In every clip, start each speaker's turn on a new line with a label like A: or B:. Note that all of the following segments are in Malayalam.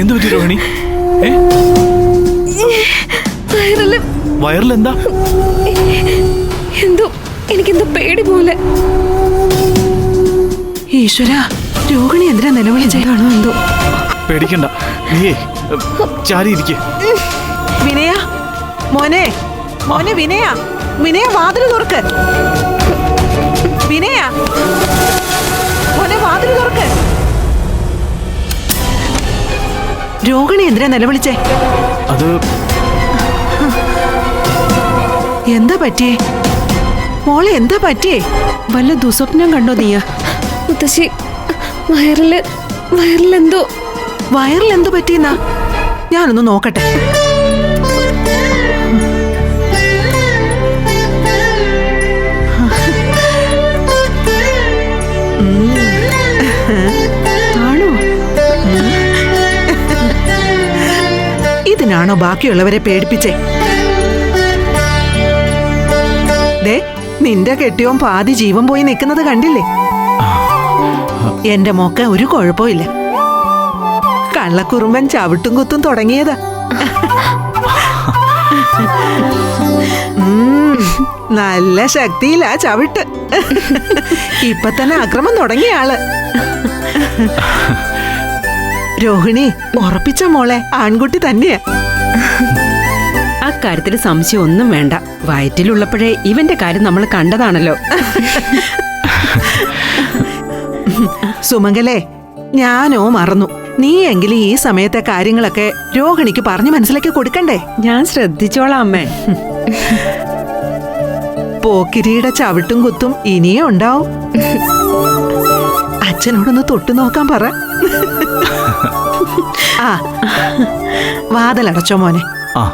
A: എന്ത് പറ്റി രോഹിണി? വയറിൽ
B: വയറിൽ
A: വയറിലെന്താ?
B: എന്തോ എനിക്കെന്തോ പേടി പോലെ.
C: ഈശ്വര രോഹിണി എന്തിനാ നിലവിളിച്ചാണോ എന്തോ?
A: പേടിക്കണ്ട. നീയേ ചാരി ഇരിക്കേ.
C: വിനയ മോനെ മോനെ വിനയ വിനയ വാതിൽ തുറക്ക്. വിനയ മോനെ വാതിൽ തുറക്ക്. രോഹിണി എന്തിനാ നിലവിളിച്ചേ?
A: അത്
C: എന്താ പറ്റിയേ? മോളെ എന്താ പറ്റിയേ? വല്ല ദുസ്വപ്നം കണ്ടോ നീയ?
B: മുത്തശ്ശി വയറിൽ വയറിലെന്തോ?
C: വയറിൽ എന്തു പറ്റിയെന്നാ? ഞാനൊന്ന് നോക്കട്ടെ. ഇതിനാണോ ബാക്കിയുള്ളവരെ പേടിപ്പിച്ചേ? ദേ നിന്റെ കെട്ടിയോൻ പാതി ജീവൻ പോയി നിൽക്കുന്നത് കണ്ടില്ലേ? എന്റെ മോക്ക ഒരു കുഴപ്പമില്ല. കള്ളക്കുറുമ്പൻ ചവിട്ടും കുത്തും തുടങ്ങിയതാ. നല്ല ശക്തിയിലാ ചവിട്ട്. ഇപ്പൊ തന്നെ അക്രമം തുടങ്ങിയ ആൾ. രോഹിണി ഉറപ്പിച്ച മോളെ. ആൺകുട്ടി തന്നെയാ.
D: അക്കാര്യത്തിൽ സംശയം ഒന്നും വേണ്ട. വയറ്റിലുള്ളപ്പോഴേ ഇവന്റെ കാര്യം നമ്മൾ കണ്ടതാണല്ലോ.
C: സുമംഗലേ ഞാനോ മറന്നു. നീ എങ്കിലും ഈ സമയത്തെ കാര്യങ്ങളൊക്കെ രോഹിണിക്ക് പറഞ്ഞു മനസ്സിലാക്കി കൊടുക്കണ്ടേ?
D: ഞാൻ ശ്രദ്ധിച്ചോളാം അമ്മേ.
C: പോക്കിരിയുടെ ചവിട്ടും കുത്തും ഇനിയും ഉണ്ടാവും. അച്ഛനോടൊന്ന് തൊട്ടു നോക്കാൻ പറ. ആ. വാതിലടച്ചോ മോനെ.
A: ആ.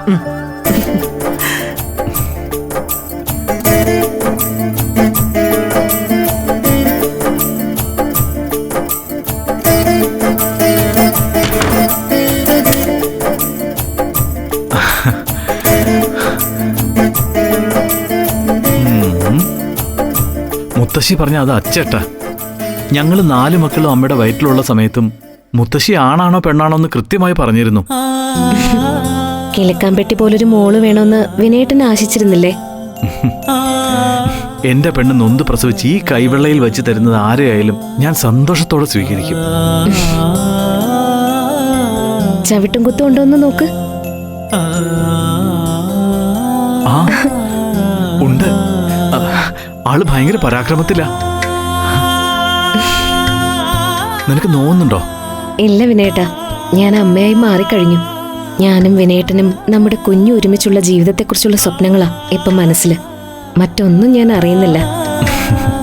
A: മുത്തശ്ശി പറഞ്ഞ അത് അച്ചട്ട. ഞങ്ങൾ നാല് മക്കളും അമ്മയുടെ വയറ്റിലുള്ള സമയത്തും മുത്തശ്ശി ആണാണോ പെണ്ണാണോ എന്ന് കൃത്യമായി പറഞ്ഞിരുന്നു.
B: കിളിക്കാൻ പെട്ടി പോലൊരു മോൾ വേണമെന്ന് വിനേട്ടൻ ആശിച്ചിരുന്നില്ലേ?
A: എന്റെ പെണ്ണ് നൊന്ത് പ്രസവിച്ച് ഈ കൈവെള്ളയിൽ വെച്ച് തരുന്നത് ആരെയായാലും ഞാൻ സന്തോഷത്തോടെ സ്വീകരിക്കും.
B: ചവിട്ടും കുത്തും ഉണ്ടോന്ന് നോക്ക്.
A: ആ ഉണ്ട്. ആൾ ഭയങ്കര പരാക്രമത്തില. നിനക്ക് നോവുന്നുണ്ടോ?
B: ഇല്ല വിനേട്ട. ഞാൻ അമ്മയായി മാറിക്കഴിഞ്ഞു. ഞാനും വിനേട്ടനും നമ്മുടെ കുഞ്ഞു ഒരുമിച്ചുള്ള ജീവിതത്തെക്കുറിച്ചുള്ള സ്വപ്നങ്ങളാ ഇപ്പം മനസ്സിൽ മറ്റൊന്നും ഞാൻ അറിയുന്നില്ല.